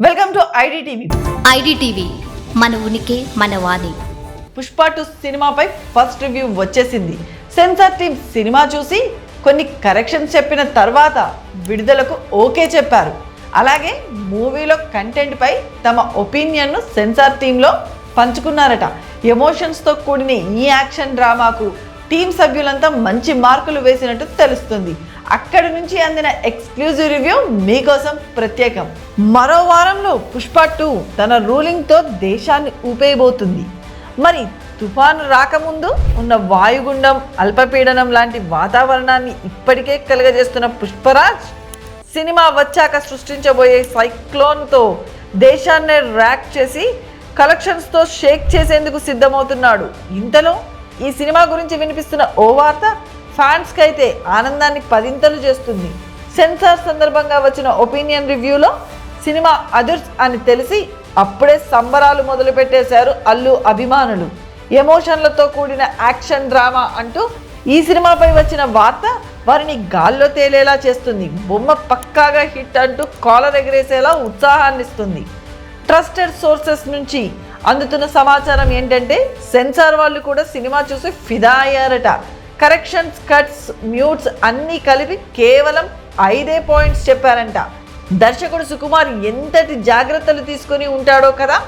Welcome to IDTV IDTV మన ఉనికి మన వాణి. పుష్ప టూ సినిమాపై ఫస్ట్ రివ్యూ వచ్చేసింది. సెన్సార్ టీమ్ సినిమా చూసి కొన్ని కరెక్షన్స్ చెప్పిన తర్వాత విడుదలకు ఓకే చెప్పారు. అలాగే మూవీలో కంటెంట్పై తమ ఒపీనియన్ను సెన్సార్ టీంలో పంచుకున్నారట. ఎమోషన్స్తో కూడిన ఈ యాక్షన్ డ్రామాకు టీం సభ్యులంతా మంచి మార్కులు వేసినట్టు తెలుస్తుంది. అక్కడి నుంచి అందిన ఎక్స్క్లూజివ్ రివ్యూ మీకోసం ప్రత్యేకం. మరో వారంలో పుష్ప టూ తన రూలింగ్తో దేశాన్ని ఊపేయబోతుంది. మరి తుఫాను రాకముందు ఉన్న వాయుగుండం అల్పపీడనం లాంటి వాతావరణాన్ని ఇప్పటికే కలుగజేస్తున్న పుష్పరాజ్ సినిమా వచ్చాక సృష్టించబోయే సైక్లోన్తో దేశాన్ని ర్యాక్ చేసి కలెక్షన్స్తో షేక్ చేసేందుకు సిద్ధమవుతున్నాడు. ఇంతలో ఈ సినిమా గురించి వినిపిస్తున్న ఓ వార్త ఫ్యాన్స్కి అయితే ఆనందాన్ని పదింతలు చేస్తుంది. సెన్సార్ సందర్భంగా వచ్చిన ఒపీనియన్ రివ్యూలో సినిమా అదుర్స్ అని తెలిసి అప్పుడే సంబరాలు మొదలుపెట్టేశారు అల్లు అభిమానులు. ఎమోషన్లతో కూడిన యాక్షన్ డ్రామా అంటూ ఈ సినిమాపై వచ్చిన వార్త వారిని గాల్లో తేలేలా చేస్తుంది. బొమ్మ పక్కాగా హిట్ అంటూ కాలర్ ఎగరేసేలా ఉత్సాహాన్నిస్తుంది. ట్రస్టెడ్ సోర్సెస్ నుంచి అందుతున్న సమాచారం ఏంటంటే సెన్సార్ వాళ్ళు కూడా సినిమా చూసి ఫిదా అయ్యారట. కరెక్షన్స్ కట్స్ మ్యూట్స్ అన్నీ కలిపి కేవలం ఐదే పాయింట్స్ చెప్పారంట. దర్శకుడు సుకుమార్ ఎంతటి జాగ్రత్తలు తీసుకొని ఉంటాడో కదా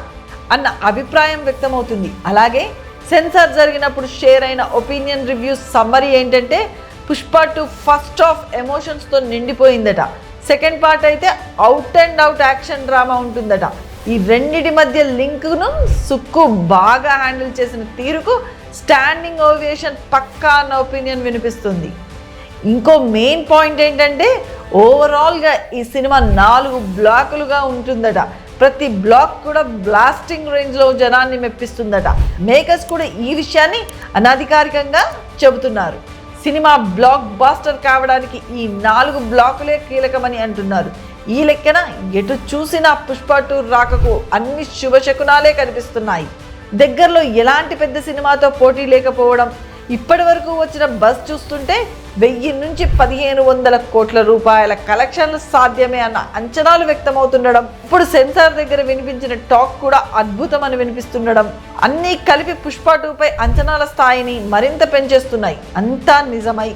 అన్న అభిప్రాయం వ్యక్తమవుతుంది. అలాగే సెన్సార్ జరిగినప్పుడు షేర్ అయిన ఒపీనియన్ రివ్యూస్ సమ్మరీ ఏంటంటే పుష్ప టు ఫస్ట్ ఆఫ్ ఎమోషన్స్తో నిండిపోయిందట. సెకండ్ పార్ట్ అయితే out and out action drama ఉంటుందట. ఈ రెండిటి మధ్య లింక్ను సుక్కు బాగా హ్యాండిల్ చేసిన తీరుకు స్టాండింగ్ ఓవియేషన్ పక్కా అన్న ఒపీనియన్ వినిపిస్తుంది. ఇంకో మెయిన్ పాయింట్ ఏంటంటే ఓవరాల్గా ఈ సినిమా నాలుగు బ్లాకులుగా ఉంటుందట. ప్రతి బ్లాక్ కూడా బ్లాస్టింగ్ రేంజ్లో జనాన్ని మెప్పిస్తుందట. మేకర్స్ కూడా ఈ విషయాన్ని అనధికారికంగా చెబుతున్నారు. సినిమా బ్లాక్ బాస్టర్ కావడానికి ఈ నాలుగు బ్లాకులే కీలకమని అంటున్నారు. ఈ లెక్కన ఎటు చూసినా పుష్ప టూర్ రాకకు అన్ని శుభశకునాలే కనిపిస్తున్నాయి. దగ్గరలో ఎలాంటి పెద్ద సినిమాతో పోటీ లేకపోవడం ఇప్పటి వరకు వచ్చిన బస్ చూస్తుంటే వెయ్యి నుంచి పదిహేను వందల కోట్ల రూపాయల కలెక్షన్లు సాధ్యమే అన్న అంచనాలు వ్యక్తమవుతుండడం ఇప్పుడు సెన్సార్ దగ్గర వినిపించిన టాక్ కూడా అద్భుతమని వినిపిస్తుండడం అన్నీ కలిపి పుష్ప టూపై అంచనాల స్థాయిని మరింత పెంచేస్తున్నాయి. అంతా నిజమై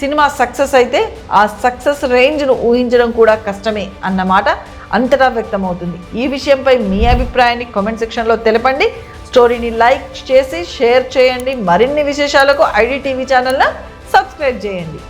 సినిమా సక్సెస్ అయితే ఆ సక్సెస్ రేంజ్ను ఊహించడం కూడా కష్టమే అన్నమాట అంతటా వ్యక్తమవుతుంది. ఈ విషయంపై మీ అభిప్రాయాన్ని కామెంట్ సెక్షన్లో తెలపండి. స్టోరీని లైక్ చేసి షేర్ చేయండి. మరిన్ని విశేషాలకు ఐడి టీవీ ఛానల్ను సబ్స్క్రైబ్ చేయండి.